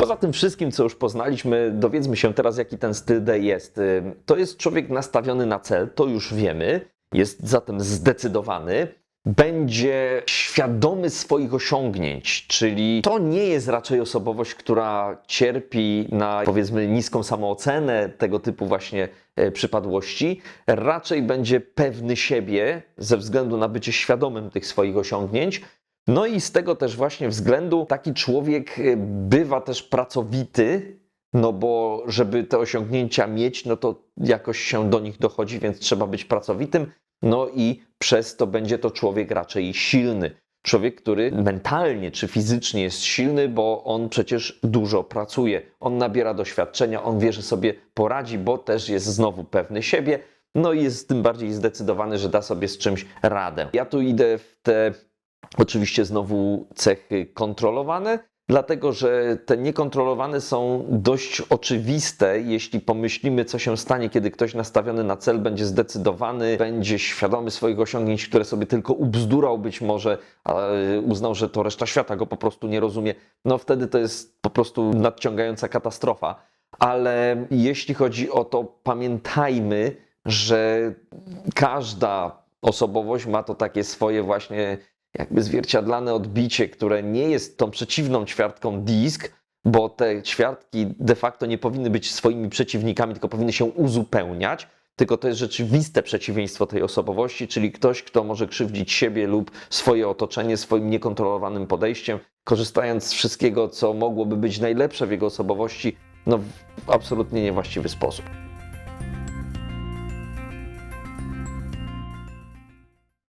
Poza tym wszystkim, co już poznaliśmy, dowiedzmy się teraz, jaki ten styl D jest. To jest człowiek nastawiony na cel, to już wiemy, jest zatem zdecydowany. Będzie świadomy swoich osiągnięć, czyli to nie jest raczej osobowość, która cierpi na powiedzmy niską samoocenę, tego typu właśnie e, przypadłości. Raczej będzie pewny siebie ze względu na bycie świadomym tych swoich osiągnięć. No i z tego też właśnie względu taki człowiek e, bywa też pracowity, no bo żeby te osiągnięcia mieć, no to jakoś się do nich dochodzi, więc trzeba być pracowitym. No i przez to będzie to człowiek raczej silny. Człowiek, który mentalnie czy fizycznie jest silny, bo on przecież dużo pracuje. On nabiera doświadczenia, on wie, że sobie poradzi, bo też jest znowu pewny siebie. No i jest tym bardziej zdecydowany, że da sobie z czymś radę. Ja tu idę w te oczywiście znowu cechy kontrolowane, dlatego że te niekontrolowane są dość oczywiste, jeśli pomyślimy, co się stanie, kiedy ktoś nastawiony na cel będzie zdecydowany, będzie świadomy swoich osiągnięć, które sobie tylko ubzdurał być może, ale uznał, że to reszta świata go po prostu nie rozumie, no wtedy to jest po prostu nadciągająca katastrofa. Ale jeśli chodzi o to, pamiętajmy, że każda osobowość ma to takie swoje właśnie jakby zwierciadlane odbicie, które nie jest tą przeciwną ćwiartką disk, bo te ćwiartki de facto nie powinny być swoimi przeciwnikami, tylko powinny się uzupełniać. Tylko to jest rzeczywiste przeciwieństwo tej osobowości, czyli ktoś, kto może krzywdzić siebie lub swoje otoczenie swoim niekontrolowanym podejściem, korzystając z wszystkiego, co mogłoby być najlepsze w jego osobowości, no w absolutnie niewłaściwy sposób.